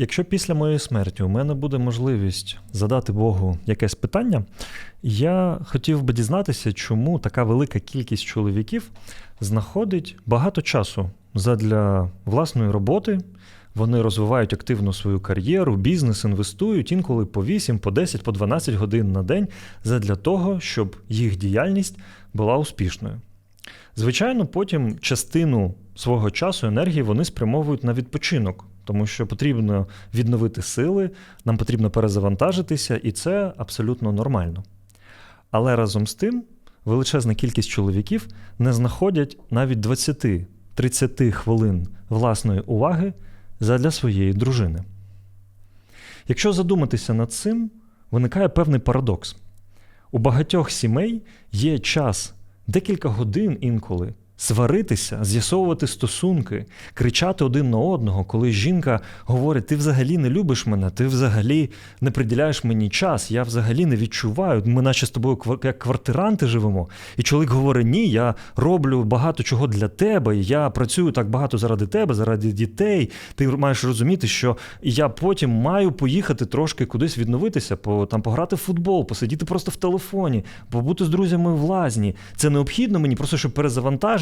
Якщо після моєї смерті у мене буде можливість задати Богу якесь питання, я хотів би дізнатися, чому така велика кількість чоловіків знаходить багато часу задля власної роботи. Вони розвивають активно свою кар'єру, бізнес, інвестують інколи по 8, по 10, по 12 годин на день задля того, щоб їх діяльність була успішною. Звичайно, потім частину свого часу, енергії вони спрямовують на відпочинок, тому що потрібно відновити сили, нам потрібно перезавантажитися, і це абсолютно нормально. Але разом з тим величезна кількість чоловіків не знаходять навіть 20-30 хвилин власної уваги задля своєї дружини. Якщо задуматися над цим, виникає певний парадокс. У багатьох сімей є час декілька годин інколи сваритися, з'ясовувати стосунки, кричати один на одного, коли жінка говорить: ти взагалі не любиш мене, ти взагалі не приділяєш мені час, я взагалі не відчуваю. Ми наче з тобою як квартиранти живемо. І чоловік говорить: ні, я роблю багато чого для тебе, я працюю так багато заради тебе, заради дітей. Ти маєш розуміти, що я потім маю поїхати трошки кудись відновитися, по там пограти в футбол, посидіти просто в телефоні, побути з друзями в лазні. Це необхідно мені просто щоб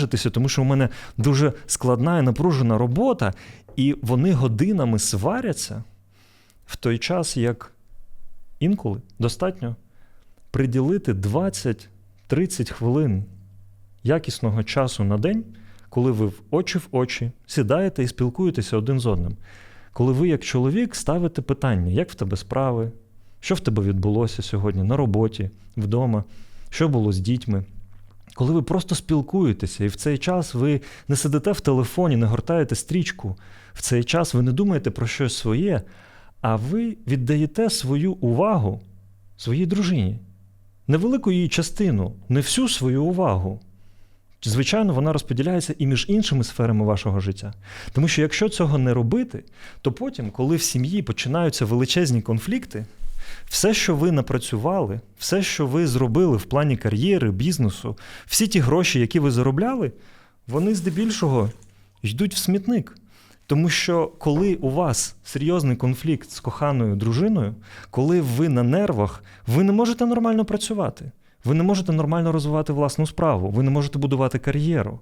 перезавантажитися, тому що у мене дуже складна і напружена робота, і вони годинами сваряться в той час, як інколи достатньо приділити 20-30 хвилин якісного часу на день, коли ви в очі в очі сідаєте і спілкуєтеся один з одним. Коли ви, як чоловік, ставите питання, як в тебе справи, що в тебе відбулося сьогодні на роботі, вдома, що було з дітьми. Коли ви просто спілкуєтеся, і в цей час ви не сидите в телефоні, не гортаєте стрічку, в цей час ви не думаєте про щось своє, а ви віддаєте свою увагу своїй дружині. Невелику її частину, не всю свою увагу. Звичайно, вона розподіляється і між іншими сферами вашого життя. Тому що якщо цього не робити, то потім, коли в сім'ї починаються величезні конфлікти, все, що ви напрацювали, все, що ви зробили в плані кар'єри, бізнесу, всі ті гроші, які ви заробляли, вони здебільшого йдуть в смітник. Тому що коли у вас серйозний конфлікт з коханою дружиною, коли ви на нервах, ви не можете нормально працювати. Ви не можете нормально розвивати власну справу, ви не можете будувати кар'єру.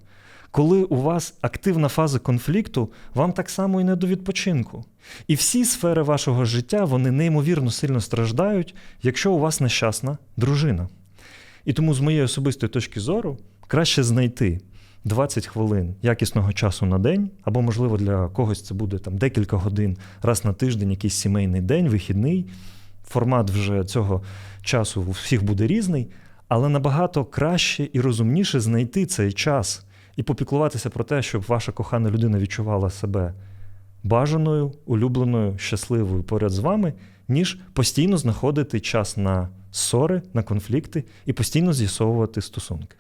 Коли у вас активна фаза конфлікту, вам так само і не до відпочинку. І всі сфери вашого життя вони неймовірно сильно страждають, якщо у вас нещасна дружина. І тому, з моєї особистої точки зору, краще знайти 20 хвилин якісного часу на день, або, можливо, для когось це буде там декілька годин раз на тиждень, якийсь сімейний день, вихідний. Формат вже цього часу у всіх буде різний, але набагато краще і розумніше знайти цей час і попіклуватися про те, щоб ваша кохана людина відчувала себе бажаною, улюбленою, щасливою поряд з вами, ніж постійно знаходити час на ссори, на конфлікти і постійно з'ясовувати стосунки.